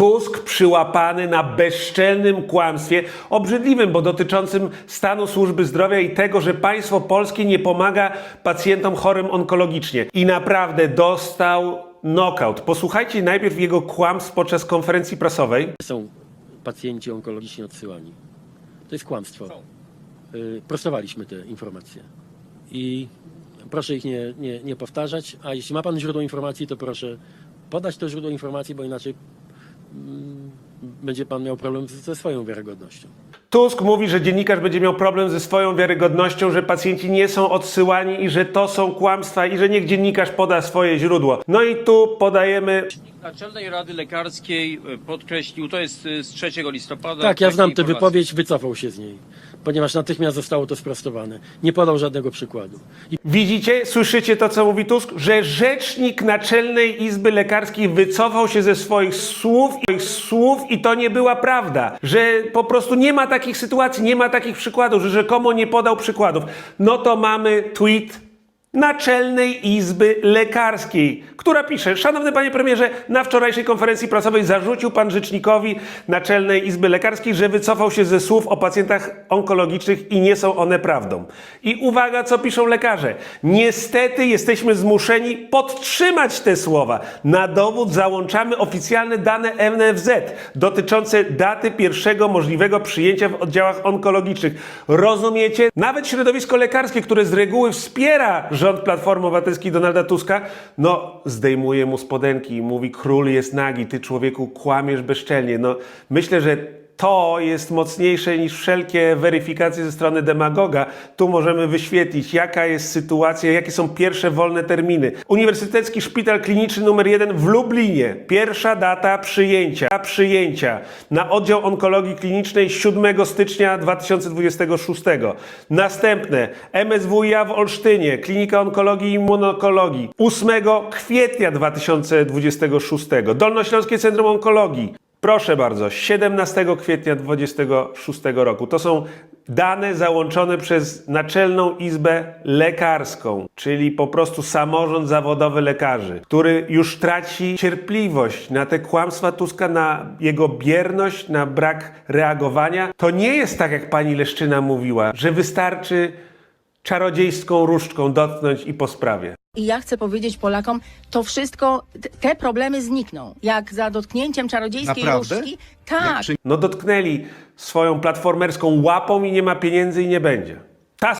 Tusk przyłapany na bezczelnym kłamstwie, obrzydliwym, bo dotyczącym stanu służby zdrowia i tego, że państwo polskie nie pomaga pacjentom chorym onkologicznie. I naprawdę dostał knockout. Posłuchajcie najpierw jego kłamstw podczas konferencji prasowej. są pacjenci onkologiczni odsyłani. To jest kłamstwo. Y, Prostowaliśmy te informacje. I proszę ich nie, nie, nie powtarzać, a jeśli ma Pan źródło informacji, to proszę podać to źródło informacji, bo inaczej będzie Pan miał problem ze swoją wiarygodnością. Tusk mówi, że dziennikarz będzie miał problem ze swoją wiarygodnością, że pacjenci nie są odsyłani i że to są kłamstwa i że niech dziennikarz poda swoje źródło. No i tu podajemy Naczelnej Rady Lekarskiej e, podkreślił, to jest e, z 3 listopada. Tak, ja znam tę wypowiedź, wycofał się z niej, ponieważ natychmiast zostało to sprostowane. Nie podał żadnego przykładu. I Widzicie, słyszycie to, co mówi Tusk? Że rzecznik Naczelnej Izby Lekarskiej wycofał się ze swoich słów, swoich słów i to nie była prawda. Że po prostu nie ma takich sytuacji, nie ma takich przykładów, że rzekomo nie podał przykładów. No to mamy tweet Naczelnej Izby Lekarskiej, która pisze: Szanowny panie premierze, na wczorajszej konferencji prasowej zarzucił pan rzecznikowi Naczelnej Izby Lekarskiej, że wycofał się ze słów o pacjentach onkologicznych i nie są one prawdą. I uwaga, co piszą lekarze. Niestety jesteśmy zmuszeni podtrzymać te słowa. Na dowód załączamy oficjalne dane NFZ dotyczące daty pierwszego możliwego przyjęcia w oddziałach onkologicznych. Rozumiecie? Nawet środowisko lekarskie, które z reguły wspiera rząd Platformy Obywatelskiej Donalda Tuska, no zdejmuje mu spodenki i mówi król jest nagi, ty człowieku kłamiesz bezczelnie. No myślę, że to jest mocniejsze niż wszelkie weryfikacje ze strony demagoga. Tu możemy wyświetlić, jaka jest sytuacja, jakie są pierwsze wolne terminy. Uniwersytecki Szpital Kliniczny nr 1 w Lublinie. Pierwsza data przyjęcia. Przyjęcia na oddział onkologii klinicznej 7 stycznia 2026. Następne MSWiA w Olsztynie, Klinika Onkologii i Immunokologii 8 kwietnia 2026. Dolnośląskie Centrum Onkologii Proszę bardzo, 17 kwietnia 26 roku. To są dane załączone przez Naczelną Izbę Lekarską, czyli po prostu samorząd zawodowy lekarzy, który już traci cierpliwość na te kłamstwa Tuska, na jego bierność, na brak reagowania. To nie jest tak, jak pani Leszczyna mówiła, że wystarczy czarodziejską różdżką dotknąć i po sprawie. I ja chcę powiedzieć Polakom, to wszystko, te problemy znikną. Jak za dotknięciem czarodziejskiej Naprawdę? różdżki. Tak. No dotknęli swoją platformerską łapą i nie ma pieniędzy i nie będzie.